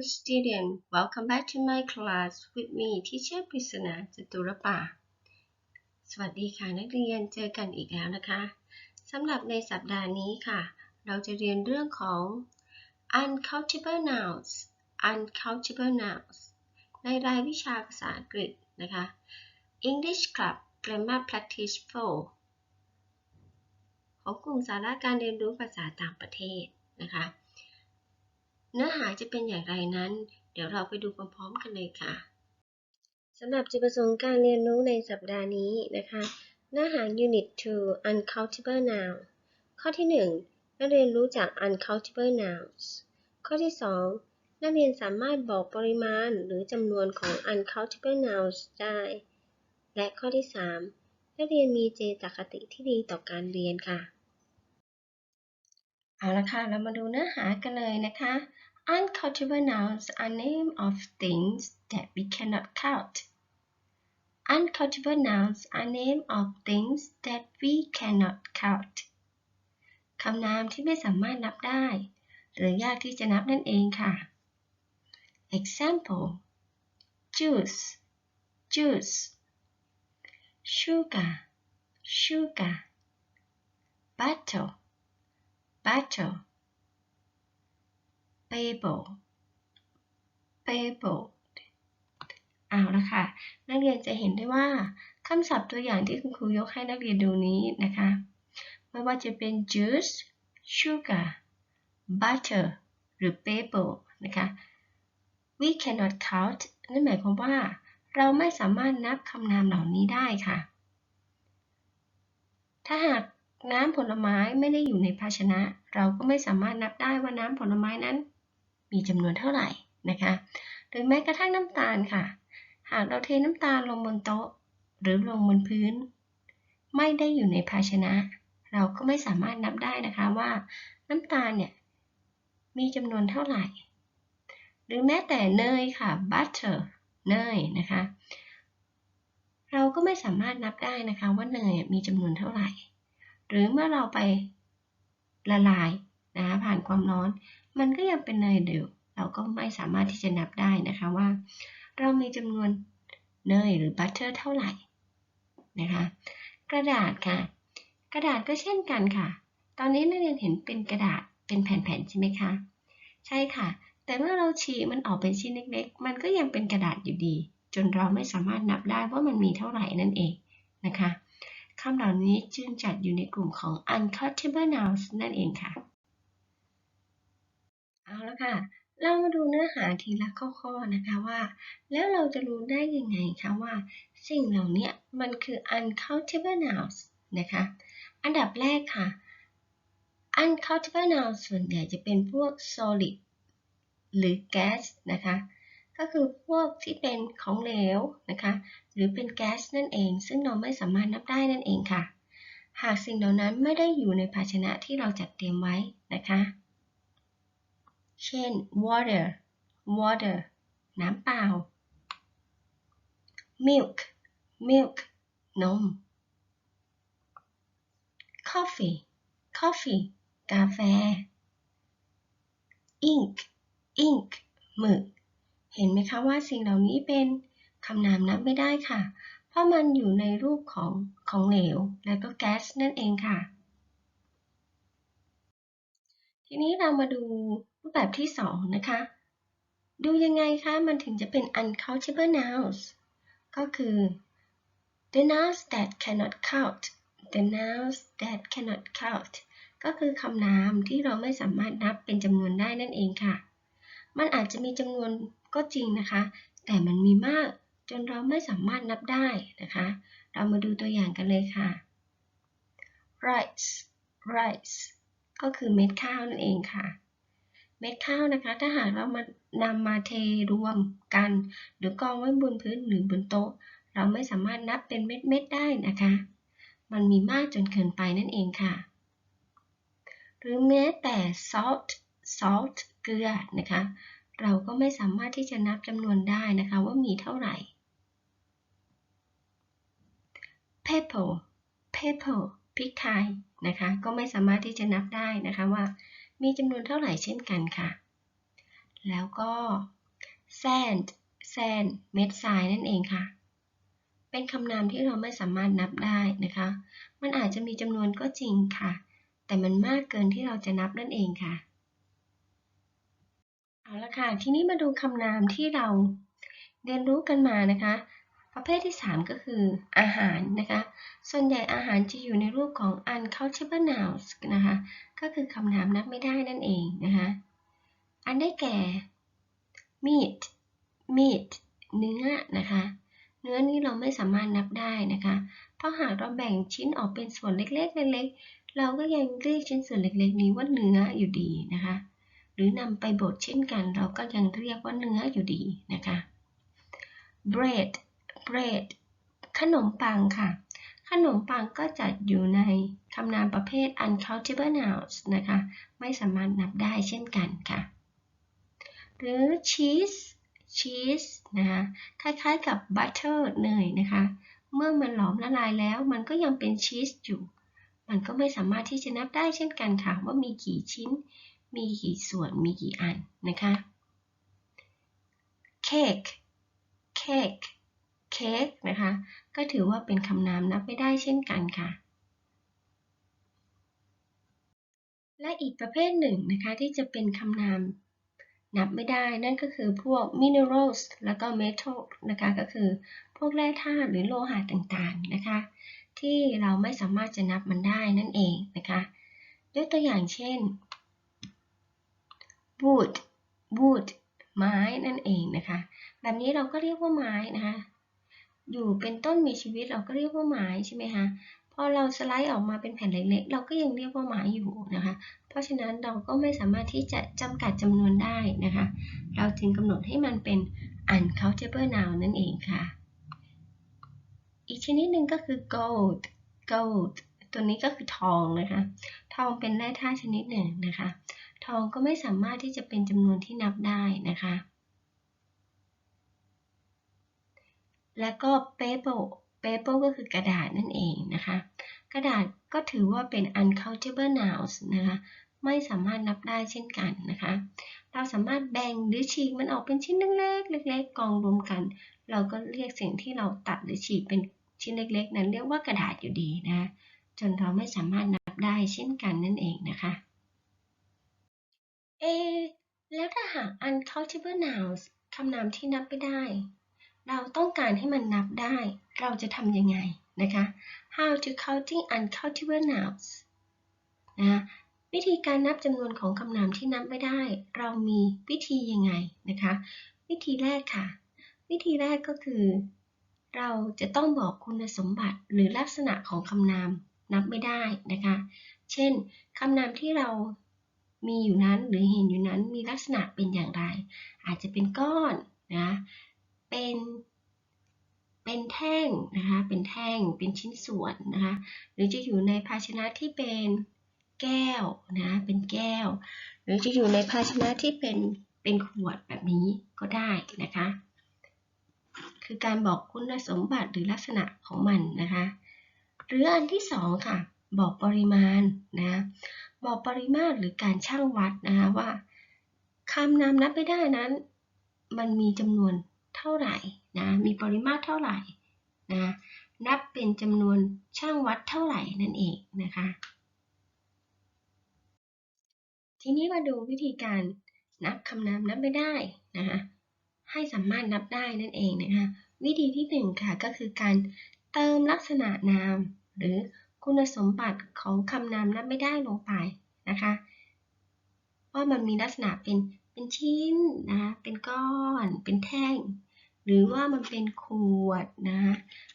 Hello student welcome back to my class with me teacher ปริศนาจตุรป่า สวัสดีค่ะนักเรียนเจอกันอีกแล้วนะคะสำหรับในสัปดาห์นี้ค่ะ เราจะเรียนเรื่องของ uncountable nouns uncountable nouns ในรายวิชาภาษาอังกฤษนะคะ English Club Grammar Practice 4ของกลุ่มสาระการเรียนรู้ภาษาต่างประเทศนะคะ เนื้อหาจะเป็นอย่างไรนั้น เดี๋ยวเราไปดูพร้อมๆกันเลยค่ะสำหรับจุดประสงค์การเรียนรู้ในสัปดาห์นี้นะคะ เนื้อหา Unit 2 Uncountable Noun ข้อที่ 1 นักเรียนรู้จาก Uncountable Nouns ข้อที่ 2 นักเรียนสามารถบอกปริมาณหรือจำนวนของ Uncountable Nouns ได้ และข้อที่ 3 นักเรียนมีเจตคติที่ดีต่อการเรียนค่ะ เอาละค่ะ เรามาดูเนื้อหากันเลยนะคะ Uncountable nouns are name of things that we cannot count. Uncountable nouns are name of things that we cannot count. คำนามที่ไม่สามารถนับได้ หรือยากที่จะนับนั่นเองค่ะ Example juice juice sugar sugar battle battle babel babel เอาละค่ะ นักเรียนจะเห็นได้ว่าคำศัพท์ตัวอย่างที่คุณครูยกให้นักเรียนดูนี้นะคะ ไม่ว่าจะเป็น juice sugar butter หรือ babel นะคะ we cannot count นั่นหมายความว่า เราไม่สามารถนับคำนามเหล่านี้ได้ค่ะ ถ้าหากน้ำผลไม้ไม่ได้อยู่ในภาชนะ เราก็ไม่สามารถนับได้ว่าน้ำผลไม้นั้น มีจำนวนเท่าไหร่นะคะหรือแม้กระทั่งน้ำตาลค่ะ หากเราเทน้ำตาลลงบนโต๊ะ หรือลงบนพื้น ไม่ได้อยู่ในภาชนะ เราก็ไม่สามารถนับได้นะคะว่าน้ำตาลเนี่ยมีจำนวนเท่าไหร่ หรือแม้แต่เนยค่ะ butter เนยนะคะ เราก็ไม่สามารถนับได้นะคะว่าเนยมีจำนวนเท่าไหร่ หรือเมื่อเราไปละลายนะคะผ่านความร้อน มันก็ยังเป็นเนยเดียวเราก็ไม่สามารถที่จะนับได้นะคะว่า เรามีจำนวนเนยหรือบัตเตอร์เท่าไหร่นะคะกระดาษค่ะ กระดาษก็เช่นกันค่ะ ตอนนี้นักเรียนเห็นเป็นกระดาษเป็นแผ่นๆใช่ไหมคะใช่ค่ะ แต่เมื่อเราฉีกมันออกเป็นชิ้นเล็กๆ มันก็ยังเป็นกระดาษอยู่ดี จนเราไม่สามารถนับได้ว่ามันมีเท่าไหร่นั่นเองนะคะคำเหล่านี้จึงจัดอยู่ในกลุ่มของ uncountable nouns นั่นเองค่ะเอาละ ค่ะ เรามาดูเนื้อหาทีละข้อๆนะคะว่า แล้วเราจะรู้ได้ยังไงคะว่า สิ่งเหล่านี้มันคือ uncountable nouns นะคะ อันดับแรกค่ะ uncountable nouns ส่วนใหญ่จะเป็นพวก solid หรือ gas นะคะ ก็คือพวกที่เป็นของเหลวนะคะ หรือเป็นแก๊สนั่นเอง ซึ่งเราไม่สามารถนับได้นั่นเองค่ะ หากสิ่งเหล่านั้นไม่ได้อยู่ในภาชนะที่เราจัดเตรียมไว้นะคะ เช่น water water น้ำเปล่า milk milk นม coffee coffee กาแฟ ink ink หมึก เห็นไหมคะว่าสิ่งเหล่านี้เป็นคำนามนับไม่ได้ค่ะ เพราะมันอยู่ในรูปของของเหลว และก็แก๊สนั่นเองค่ะ ทีนี้เรามาดู รูปแบบที่ 2 นะคะ ดูยังไงคะ มันถึงจะเป็น uncountable nouns ก็คือ the nouns that cannot count the nouns that cannot count ก็คือคำนามที่เราไม่สามารถนับเป็นจำนวนได้นั่นเองค่ะ มันอาจจะมีจำนวนก็จริงนะคะ แต่มันมีมากจนเราไม่สามารถนับได้นะคะ เรามาดูตัวอย่างกันเลยค่ะ rice rice ก็คือเม็ดข้าวนั่นเองค่ะ เม็ดข้าวนะคะ ถ้าหากเรามานำมาเทรวมกัน หรือกองไว้บนพื้นหรือบนโต๊ะ เราไม่สามารถนับเป็นเม็ดๆได้นะคะ มันมีมากจนเกินไปนั่นเองค่ะ หรือแม้แต่ salt salt เกลือนะคะ เราก็ไม่สามารถที่จะนับจำนวนได้นะคะว่ามีเท่าไหร่ pepper pepper พริกไทยนะคะ ก็ไม่สามารถที่จะนับได้นะคะว่า มีจำนวนเท่าไหร่เช่นกันค่ะ แล้วก็ sand sand เม็ดทรายนั่นเองค่ะ เป็นคำนามที่เราไม่สามารถนับได้นะคะ มันอาจจะมีจำนวนก็จริงค่ะ แต่มันมากเกินที่เราจะนับนั่นเองค่ะ เอาละค่ะ ทีนี้มาดูคำนามที่เราเรียนรู้กันมานะคะ ประเภทที่ 3 ก็คืออาหารนะคะ ส่วนใหญ่อาหารจะอยู่ในรูปของ uncountable nouns นะคะ ก็คือคำนามนับไม่ได้นั่นเองนะคะ อันได้แก่ meat meat เนื้อนะคะ เนื้อนี้เราไม่สามารถนับได้นะคะ เพราะหากเราแบ่งชิ้นออกเป็นส่วนเล็กๆเล็กๆเราก็ยังเรียกชิ้นส่วนเล็กๆ นี้ว่าเนื้ออยู่ดีนะคะ หรือนำไปบดเช่นกัน เราก็ยังเรียกว่าเนื้ออยู่ดีนะคะ bread bread ขนมปังค่ะ ขนมปังก็จัดอยู่ในคำนามประเภท uncountable nouns นะคะ ไม่สามารถนับได้เช่นกันค่ะ หรือ cheese cheese นะคะ คล้ายๆกับ butter เนยนะคะ เมื่อมันหลอมละลายแล้ว มันก็ยังเป็นชีสอยู่ มันก็ไม่สามารถที่จะนับได้เช่นกันค่ะ ว่ามีกี่ชิ้น มีกี่ส่วน มีกี่อันนะคะ cake cake เค้กนะคะ ก็ถือว่าเป็นคำนามนับไม่ได้เช่นกันค่ะ และอีกประเภทหนึ่งนะคะที่จะเป็นคำนามนับไม่ได้นั่นก็คือพวก minerals แล้วก็ metal นะคะก็คือพวกแร่ธาตุหรือโลหะต่างๆนะคะที่เราไม่สามารถจะนับมันได้นั่นเองนะคะยกตัวอย่างเช่น wood wood ไม้นั่นเองนะคะ แบบนี้เราก็เรียกว่าไม้นะคะ อยู่เป็นต้นมีชีวิตเราก็เรียกว่าไม้ใช่ไหมคะพอเราสไลด์ออกมาเป็นแผ่นเล็กๆ เราก็ยังเรียกว่าไม้อยู่นะคะ เพราะฉะนั้นเราก็ไม่สามารถที่จะจำกัดจำนวนได้นะคะ เราจึงกำหนดให้มันเป็น uncountable noun นั่นเองค่ะ อีกชนิดหนึ่งก็คือ gold gold ตัวนี้ก็คือทองนะคะ ทองเป็นแร่ธาตุชนิดหนึ่งนะคะ ทองก็ไม่สามารถที่จะเป็นจำนวนที่นับได้นะคะ แล้วก็ paper paper ก็คือกระดาษนั่นเองนะคะ กระดาษก็ถือว่าเป็น uncountable nouns นะคะไม่สามารถนับได้เช่นกันนะคะ เราสามารถแบ่งหรือฉีกมันออกเป็นชิ้นเล็กๆเล็กๆกองรวมกัน เราก็เรียกสิ่งที่เราตัดหรือฉีกเป็นชิ้นเล็ก ๆ นั้นเรียกว่ากระดาษอยู่ดีนะ จนเราไม่สามารถนับได้เช่นกันนั่นเองนะคะ เอ แล้วถ้าหาก uncountable nouns คำนามที่นับไม่ได้ เราต้องการให้มันนับได้ เราจะทำยังไงนะคะ how to counting uncountable nouns นะวิธีการนับจำนวนของคำนามที่นับไม่ได้ เรามีวิธียังไงนะคะ วิธีแรกค่ะ วิธีแรกก็คือ เราจะต้องบอกคุณสมบัติหรือลักษณะของคำนามนับไม่ได้นะคะ เช่นคำนามที่เรามีอยู่นั้นหรือเห็นอยู่นั้นมีลักษณะเป็นอย่างไร อาจจะเป็นก้อนนะ เป็น เป็นแท่งนะคะ เป็นแท่ง เป็นชิ้นส่วนนะคะ หรือจะอยู่ในภาชนะที่เป็นแก้วนะ เป็นแก้ว หรือจะอยู่ในภาชนะที่เป็น เป็นขวดแบบนี้ก็ได้นะคะ คือการบอกคุณสมบัติหรือลักษณะของมันนะคะ หรืออันที่สองค่ะ บอกปริมาณนะ บอกปริมาตรหรือการช่างวัดนะคะว่าคำนามนับไม่ได้นั้น มันมีจำนวน เท่าไหร่นะมีปริมาตรเท่าไหร่นะนับเป็นจำนวนช่างวัดเท่าไหร่นั่นเองนะคะ ทีนี้มาดูวิธีการนับคำนามนับไม่ได้นะคะให้สามารถนับได้นั่นเองนะคะวิธีที่หนึ่งค่ะก็คือการเติมลักษณะนาม หรือคุณสมบัติของคำนามนับไม่ได้ลงไปนะคะว่ามันมีลักษณะเป็น เป็นชิ้นนะเป็นก้อน เป็นแท่ง หรือว่ามันเป็นขวดนะคะ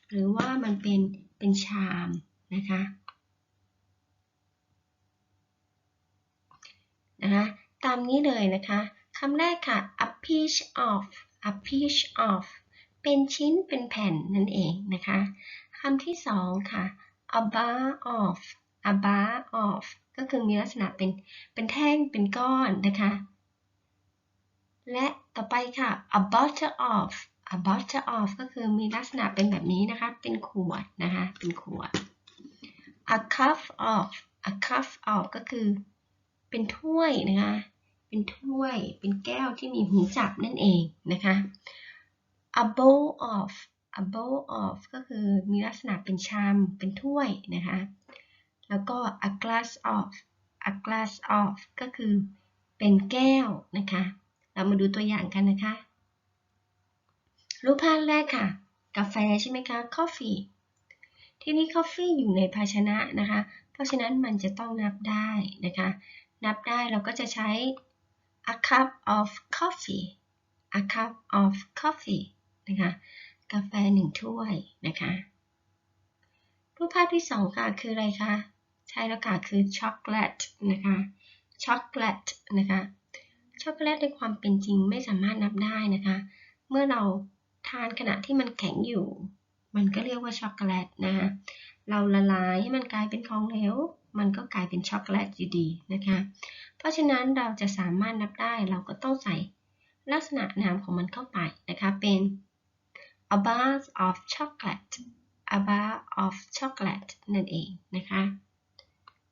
หรือว่ามันเป็นเป็นชามนะคะนะคะตามนี้เลยนะคะคำแรกค่ะ a piece of a piece of เป็นชิ้นเป็นแผ่นนั่นเองนะคะคำที่สองค่ะ a bar of a bar of ก็คือมีลักษณะเป็นเป็นแท่งเป็นก้อนนะคะ และต่อไปค่ะ a bottle of a bottle of ก็คือมีลักษณะเป็นแบบนี้นะคะ เป็นขวดนะคะ เป็นขวด a cup of a cup of ก็คือเป็นถ้วยนะคะเเป็นถ้วย เป็นแก้วที่มีหูจับนั่นเองนะคะ a bowl of a bowl of ก็คือมีลักษณะเป็นชาม เป็นถ้วยนะคะ แล้วก็ a glass of a glass of ก็คือเป็นแก้วนะคะ เรามาดูตัวอย่างกันนะคะ รูปภาพแรกค่ะ กาแฟใช่ไหมคะ coffee ที่นี่ coffee อยู่ในภาชนะนะคะ เพราะฉะนั้นมันจะต้องนับได้นะคะ นับได้เราก็จะใช้ a cup of coffee a cup of coffee นะคะ กาแฟหนึ่งถ้วยนะคะ รูปภาพที่สองค่ะคืออะไรคะ ใช่แล้วค่ะคือช็อกโกแลตนะคะ ช็อกโกแลตนะคะ ช็อกโกแลตในความเป็นจริงไม่สามารถนับได้นะคะ เมื่อเราทานขณะที่มันแข็งอยู่ มันก็เรียกว่าช็อกโกแลตนะคะเราละลายให้มันกลายเป็นของเหลวมันก็กลายเป็นช็อกโกแลตอยู่ดีนะคะ เพราะฉะนั้นเราจะสามารถนับได้เราก็ต้องใส่ลักษณะนามของมันเข้าไปนะคะเป็น a bar of chocolate a bar of chocolate นั่นเองนะคะ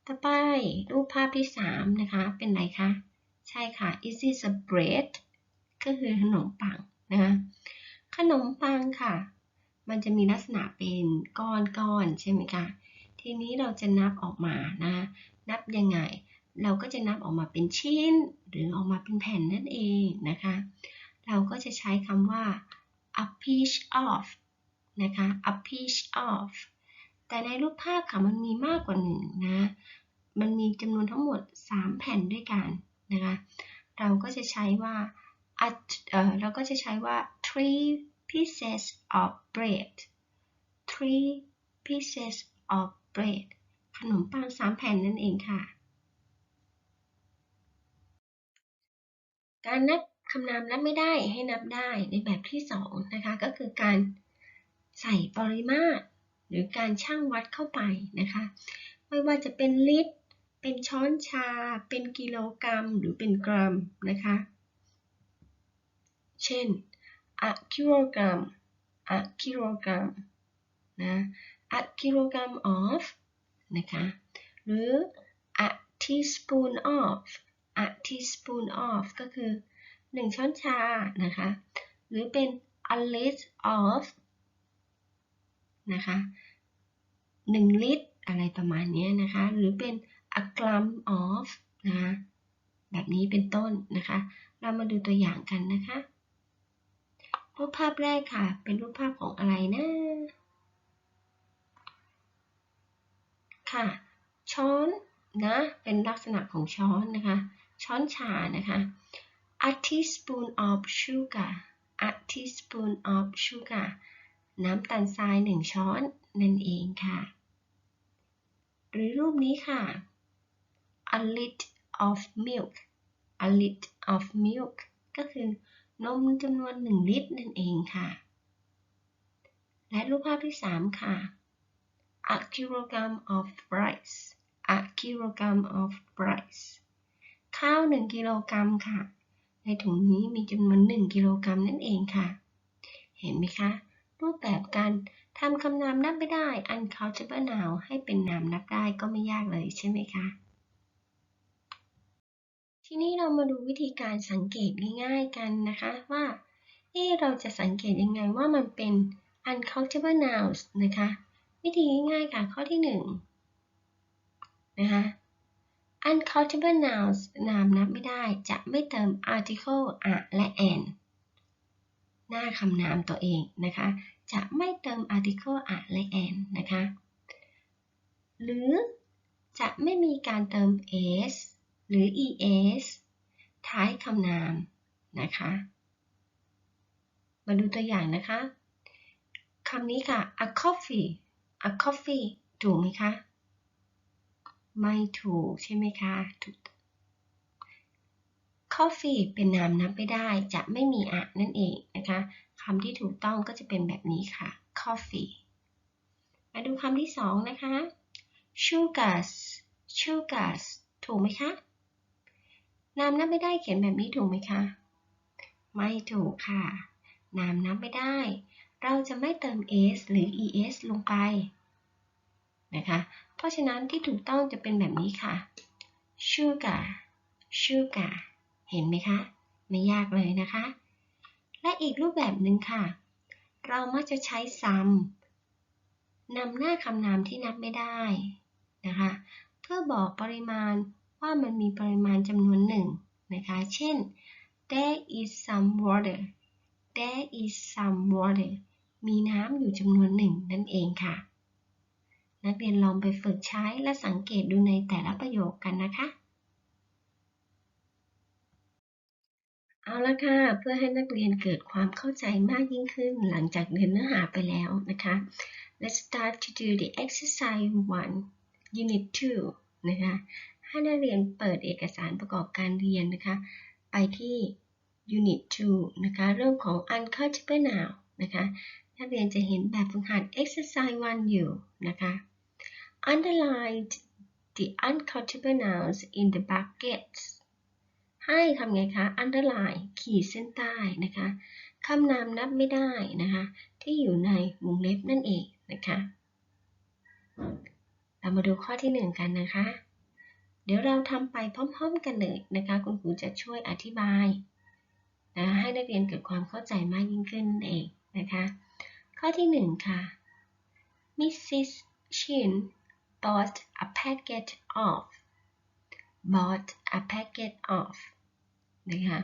ต่อไปรูปภาพที่ 3 นะคะ เป็นไรคะ ใช่ค่ะ is this a bread ก็คือขนมปังนะคะขนมปังค่ะ มันจะมีลักษณะเป็นก้อนๆใช่ไหมคะทีนี้เราจะนับออกมานะนับยังไง เราก็จะนับออกมาเป็นชิ้น หรือออกมาเป็นแผ่นนั่นเองนะคะ เราก็จะใช้คำว่า a piece of นะคะ a piece of แต่ในรูปภาพค่ะมันมีมากกว่าหนึ่งนะ มันมีจำนวนทั้งหมด 3 แผ่นด้วยกัน นะคะเราก็จะใช้ว่าเออเราก็จะใช้ว่า three pieces of bread three pieces of bread ขนมปัง3แผ่นนั่นเองค่ะ การนับคำนามนับไม่ได้ให้นับได้ในแบบที่2นะคะ ก็คือการใส่ปริมาตร หรือการช่างวัดเข้าไปนะคะ ไม่ว่าจะเป็นลิตร เป็นช้อนชา เป็นกิโลกรัม หรือเป็นกรัมนะคะ เช่น a kilogram a kilogram นะ a kilogram of นะคะ หรือ a teaspoon of a teaspoon of ก็คือ 1 ช้อนชา นะคะ หรือเป็น a liter of นะคะ 1 ลิตร อะไรประมาณนี้นะคะ หรือเป็น a gram of นะคะแบบนี้เป็นต้นนะคะ เรามาดูตัวอย่างกันนะคะรูปภาพแรกค่ะ เป็นรูปภาพของอะไรนะ ค่ะ ช้อนนะ เป็นลักษณะของช้อนนะคะ ช้อนชานะคะ a teaspoon of sugar a teaspoon of sugar น้ำตาลทราย1ช้อนนั่นเองค่ะ หรือรูปนี้ค่ะ a lit of milk a lit of milk ก็คือนมจำนวน 1 ลิตรนั่นเองค่ะ และรูปภาพที่ 3 ค่ะ a kilogram of rice a kilogram of rice ข้าว 1 กิโลกรัมค่ะ ในถุงนี้มีจำนวน 1 กิโลกรัมนั่นเองค่ะ เห็นไหมคะ รูปแบบการทำคำนามนับไม่ได้ uncountable noun ให้เป็นนามนับได้ก็ไม่ยากเลยใช่ไหมคะ ทีนี้เรามาดูวิธีการสังเกตง่ายๆกันนะคะว่าเอเราจะสังเกตยังไงว่ามันเป็น uncountable nouns นะคะ วิธีง่ายๆค่ะข้อที่1นนะคะ uncountable nouns นามนับไม่ได้จะไม่เติม article a และ an หน้าคำนามตัวเองนะคะ จะไม่เติม article a และ an นะคะ หรือจะไม่มีการเติม s หรือ es ท้ายคำนามนะคะ มาดูตัวอย่างนะคะคำนี้ค่ะ a coffee a coffee ถูกไหมคะ ไม่ถูกใช่ไหมคะถูก coffee เป็นนามนับไม่ได้จะไม่มีอะนั่นเองนะคะคำที่ถูกต้องก็จะเป็นแบบนี้ค่ะ coffee มาดูคำที่สองนะคะ sugars sugars ถูกไหมคะ นามนับไม่ได้เขียนแบบนี้ถูกไหมคะ ไม่ถูกค่ะ นามนับไม่ได้ เราจะไม่เติม s หรือ es ลงไปนะคะ เพราะฉะนั้นที่ถูกต้องจะเป็นแบบนี้ค่ะ sugar sugar เห็นไหมคะ ไม่ยากเลยนะคะ และอีกรูปแบบหนึ่งค่ะ เรามักจะใช้ some นำหน้าคำนามที่นับไม่ได้นะคะ เพื่อบอกปริมาณ ว่ามันมีปริมาณจำนวนหนึ่งนะคะ เช่น there is some water there is some water มีน้ำอยู่จำนวนหนึ่งนั่นเองค่ะ นักเรียนลองไปฝึกใช้และสังเกตดูในแต่ละประโยคกันนะคะ เอาละค่ะ เพื่อให้นักเรียนเกิดความเข้าใจมากยิ่งขึ้นหลังจากเรียนเนื้อหาไปแล้วนะคะ Let's start to do the exercise 1 unit 2นะคะ ให้นักเรียนเปิดเอกสารประกอบการเรียนนะคะ ไปที่ unit 2 นะคะ เรื่องของ uncountable noun นะคะ นักเรียนจะเห็นแบบฝึกหัด exercise 1 อยู่นะคะ underline the uncountable nouns in the brackets ให้ทำไงคะ underline ขีดเส้นใต้นะคะคำนามนับไม่ได้นะคะ ที่อยู่ในวงเล็บนั่นเองนะคะ เรามาดูข้อที่หนึ่งกันนะคะ เดี๋ยวเราทำไปพร้อม ๆ กันเลยนะคะ คุณครูจะช่วยอธิบายนะให้นักเรียนเกิดความเข้าใจมากยิ่งขึ้นเองนะคะ ข้อที่หนึ่งค่ะ Mrs. Chin bought a packet of bought a packet of นะคะ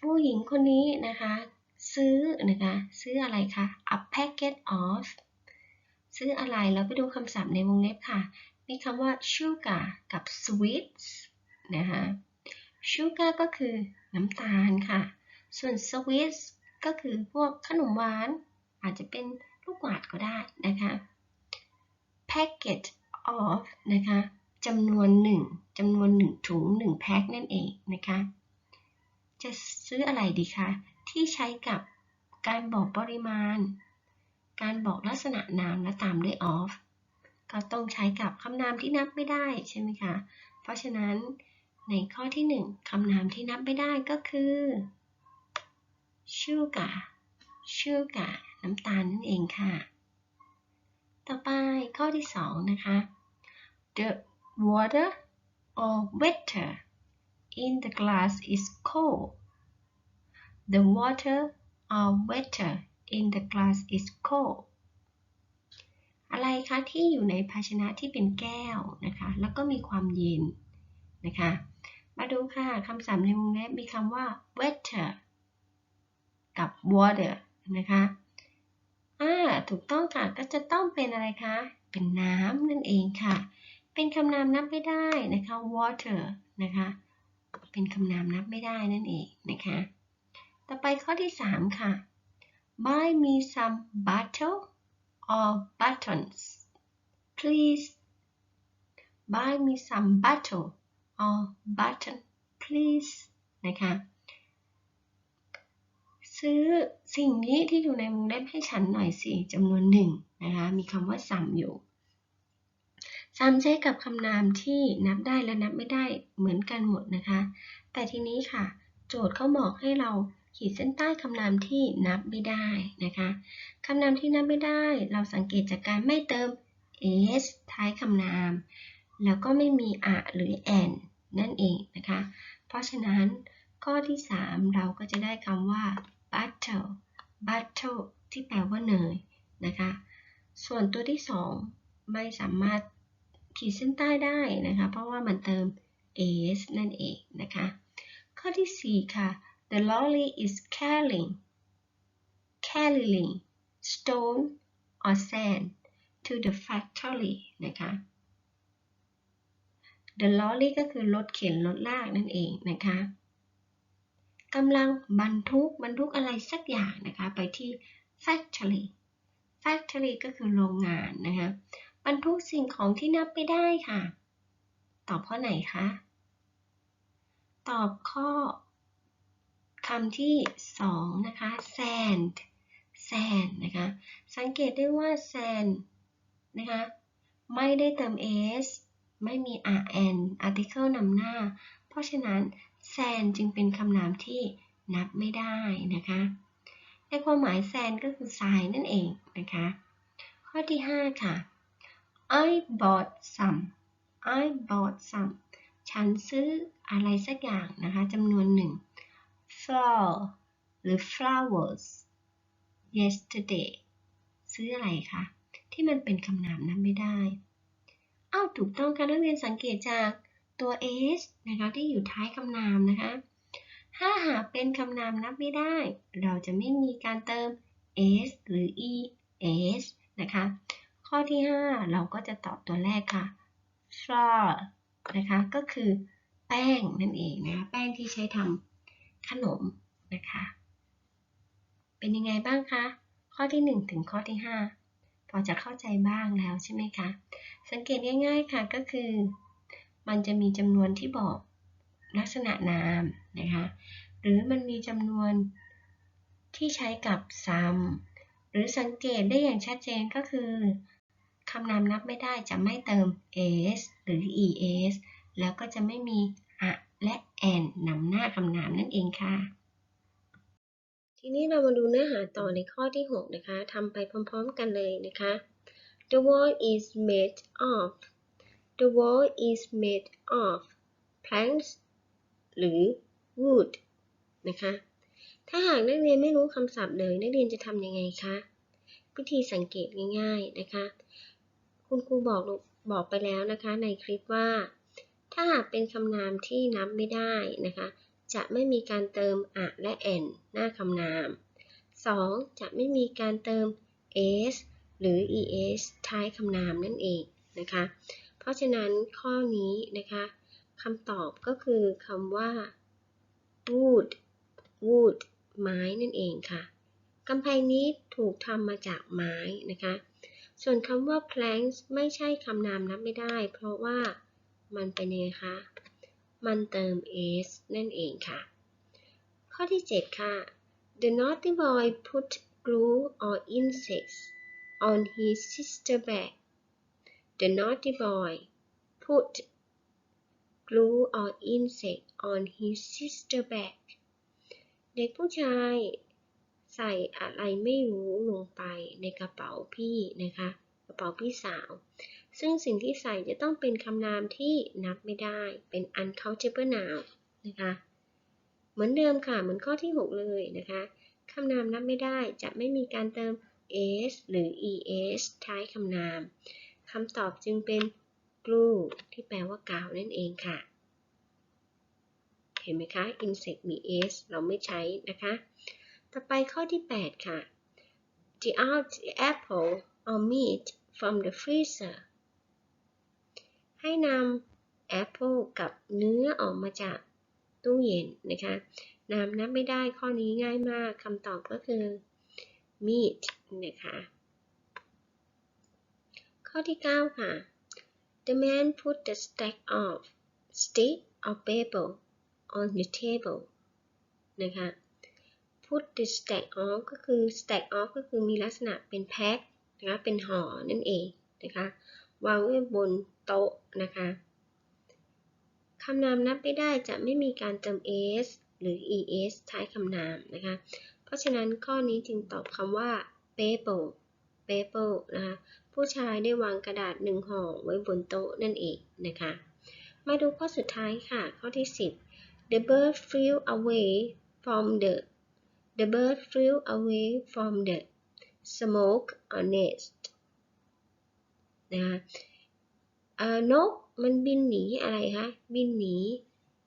ผู้หญิงคนนี้นะคะ ซื้อนะคะ ซื้ออะไรคะ a packet of ซื้ออะไรเราไปดูคำศัพท์ในวงเล็บค่ะ มีคำว่า sugar กับ sweets นะคะ sugar ก็คือน้ำตาลค่ะ ส่วน sweets ก็คือพวกขนมหวาน อาจจะเป็นลูกหวาดก็ได้นะคะ packet of นะคะจำนวนหนึ่งจำนวนหนึ่งถุงหนึ่งแพ็คนั่นเองนะคะ จะซื้ออะไรดีคะที่ใช้กับการบอกปริมาณ การบอกลักษณะนามและตามด้วย of ก็ต้องใช้กับคำนามที่นับไม่ได้ใช่ไหมคะ เพราะฉะนั้นในข้อที่หนึ่งคำนามที่นับไม่ได้ก็คือ sugar sugar น้ำตาลนั่นเองค่ะ ต่อไปข้อที่สองนะคะ the water or water in the glass is cold the water or water in the glass is cold อะไรคะที่อยู่ในภาชนะที่เป็นแก้วนะคะแล้วก็มีความเย็นนะคะมาดูค่ะคำศัพท์ในวงเล็บมีคำว่า water กับ water นะคะอ่าถูกต้องค่ะก็จะต้องเป็นอะไรคะ เป็นน้ำนั่นเองค่ะ เป็นคำนามนับไม่ได้นะคะ water นะคะเป็นคำนามนับไม่ได้นั่นเองนะคะ ต่อไปข้อที่ 3 ค่ะ buy me some butter or buttons please buy me some butter or button please นะคะ ซื้อสิ่งนี้ที่อยู่ในวงเล็บให้ฉันหน่อยสิจำนวนหนึ่งนะคะ มีคำว่า some อยู่ซ้ำใช้กับคำนามที่นับได้และนับไม่ได้เหมือนกันหมดนะคะ แต่ทีนี้ค่ะ โจทย์เขาบอกให้เรา ขีดเส้นใต้คำนามที่นับไม่ได้นะคะคำนามที่นับไม่ได้ เราสังเกตจากการไม่เติม s ท้ายคำนาม แล้วก็ไม่มี a หรือ an นั่นเองนะคะ เพราะฉะนั้นข้อที่ 3 เราก็จะได้คำว่า butter butter ที่แปลว่าเนยนะคะ ส่วนตัวที่ 2 ไม่สามารถขีดเส้นใต้ได้นะคะ เพราะว่ามันเติม s นั่นเองนะคะ ข้อที่ 4 ค่ะ the lorry is carrying carrying stone or sand to the factory นะคะ the lorry ก็คือรถเข็นรถลากนั่นเองนะคะกำลังบรรทุกบรรทุกอะไรสักอย่างนะคะไปที่ factory factory ก็คือโรงงานนะคะบรรทุกสิ่งของที่นับไม่ได้ค่ะ ตอบข้อไหนคะ ตอบข้อ คำที่ 2 นะคะ sand sand นะคะ สังเกตได้ว่า sand นะคะ ไม่ได้เติม s ไม่มี rn article นำหน้า เพราะฉะนั้น sand จึงเป็นคำนามที่นับไม่ได้นะคะ ในความหมาย sand ก็คือทรายนั่นเองนะคะ ข้อที่ 5 ค่ะ I bought some I bought some ฉันซื้ออะไรสักอย่างนะคะจำนวนหนึ่ง flower หรือ flowers yesterday ซื้ออะไรคะ ที่มันเป็นคำนามนับไม่ได้ อ้าว ถูกต้องค่ะนักเรียนสังเกตจากตัว s นะคะที่อยู่ท้ายคำนามนะคะ ถ้าหากเป็นคำนามนับไม่ได้ เราจะไม่มีการเติม s หรือ es นะคะ ข้อที่ 5 เราก็จะตอบตัวแรกค่ะ flour นะคะ ก็คือแป้งนั่นเองนะคะ แป้งที่ใช้ทำ ขนมนะคะ เป็นยังไงบ้างคะ ข้อที่ 1 ถึงข้อที่ 5 พอจะเข้าใจบ้างแล้วใช่ไหมคะ สังเกตง่ายๆค่ะก็คือ มันจะมีจำนวนที่บอกลักษณะนามนะคะ หรือมันมีจำนวนที่ใช้กับ sum หรือสังเกตได้อย่างชัดเจนก็คือคำนามนับไม่ได้จะไม่เติม s หรือ es แล้วก็จะไม่มี และ and นำหน้าคำนามนั่นเองค่ะ ทีนี้เรามาดูเนื้อหาต่อในข้อที่ 6 นะคะทำไปพร้อมๆกันเลยนะคะ The wall is made of The wall is made of planks หรือ wood นะคะ ถ้าหากนักเรียนไม่รู้คำศัพท์เลย นักเรียนจะทำยังไงคะ วิธีสังเกตง่าย ๆนะคะ คุณครูบอกบอกไปแล้วนะคะในคลิปว่า ถ้าหากเป็นคำนามที่นับไม่ได้นะคะ จะไม่มีการเติมอะและ n หน้าคำนาม 2. จะไม่มีการเติม s หรือ es ท้ายคำนามนั่นเองนะคะ เพราะฉะนั้นข้อนี้นะคะคำตอบก็คือคำว่า wood wood ไม้นั่นเองค่ะกำแพงนี้ถูกทำมาจากไม้นะคะ ส่วนคำว่า planks ไม่ใช่คำนามนับไม่ได้ เพราะว่า มันเป็นยังไงคะ มันเติม s นั่นเองค่ะ ข้อที่ 7 ค่ะ The naughty boy put glue or insects on his sister bag The naughty boy put glue or insect on his sister bag เด็กผู้ชายใส่อะไรไม่รู้ลงไปในกระเป๋าพี่นะคะ กระเป๋าพี่สาว ซึ่งสิ่งที่ใส่จะต้องเป็นคำนามที่นับไม่ได้ เป็น uncountable noun นะคะ เหมือนเดิมค่ะ เหมือนข้อที่ 6 เลยนะคะ คำนามนับไม่ได้จะไม่มีการเติม s หรือ es ท้ายคำนาม คำตอบจึงเป็น glue ที่แปลว่ากาวนั่นเองค่ะ เห็นไหมคะ insect มี s เราไม่ใช้นะคะ ต่อไปข้อที่ 8 ค่ะ The out the apple or meat from the freezer ให้นำ apple กับเนื้อออกมาจากตู้เย็นนะคะนำนับไม่ได้ข้อนี้ง่ายมากคำตอบก็คือ meat นะคะ ข้อที่ 9 ค่ะ The man put the stack of stick of paper on the table นะคะ put the stack off ก็คือ stack off ก็คือมีลักษณะเป็นแพ็คนะคะเป็นห่อนั่นเองนะคะ วางไว้บนโต๊ะนะคะคำนามนับไม่ได้จะไม่มีการเติม s หรือ es ท้ายคำนามนะคะ เพราะฉะนั้นข้อนี้จึงตอบคำว่า paper paper นะคะผู้ชายได้วางกระดาษหนึ่งห่อไว้บนโต๊ะนั่นเองนะคะ มาดูข้อสุดท้ายค่ะ ข้อที่ 10 the bird flew away from the the bird flew away from the smoke or nest นะคะนกมันบินหนีอะไรคะ บินหนี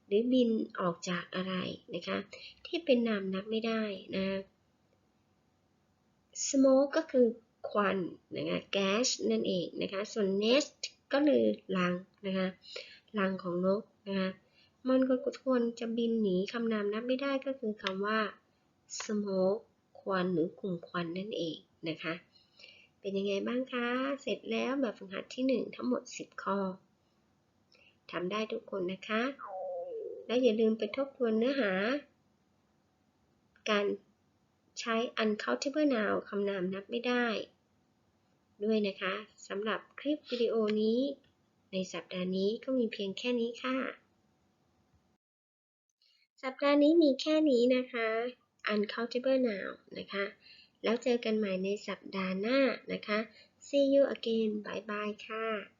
หรือบินออกจากอะไรนะคะ ที่เป็นนามนับไม่ได้นะ smoke ก็คือควันนะคะ gas นั่นเองนะคะ ส่วน nest ก็คือรังนะคะรังของนกนะคะมันก็ควรจะบินหนีคำนามนับไม่ได้ก็คือคำว่า smoke ควันหรือกลุ่มควันนั่นเองนะคะ เป็นยังไงบ้างคะ เสร็จแล้วแบบฝึกหัดที่ 1 ทั้งหมด 10 ข้อทำได้ทุกคนนะคะ และอย่าลืมไปทบทวนเนื้อหา การใช้ uncountable noun คำนามนับไม่ได้ ด้วยนะคะสำหรับคลิปวิดีโอนี้ ในสัปดาห์นี้ก็มีเพียงแค่นี้ค่ะ สัปดาห์นี้มีแค่นี้นะคะ uncountable noun นะคะ แล้วเจอกันใหม่ในสัปดาห์หน้านะคะ see you again bye bye ค่ะ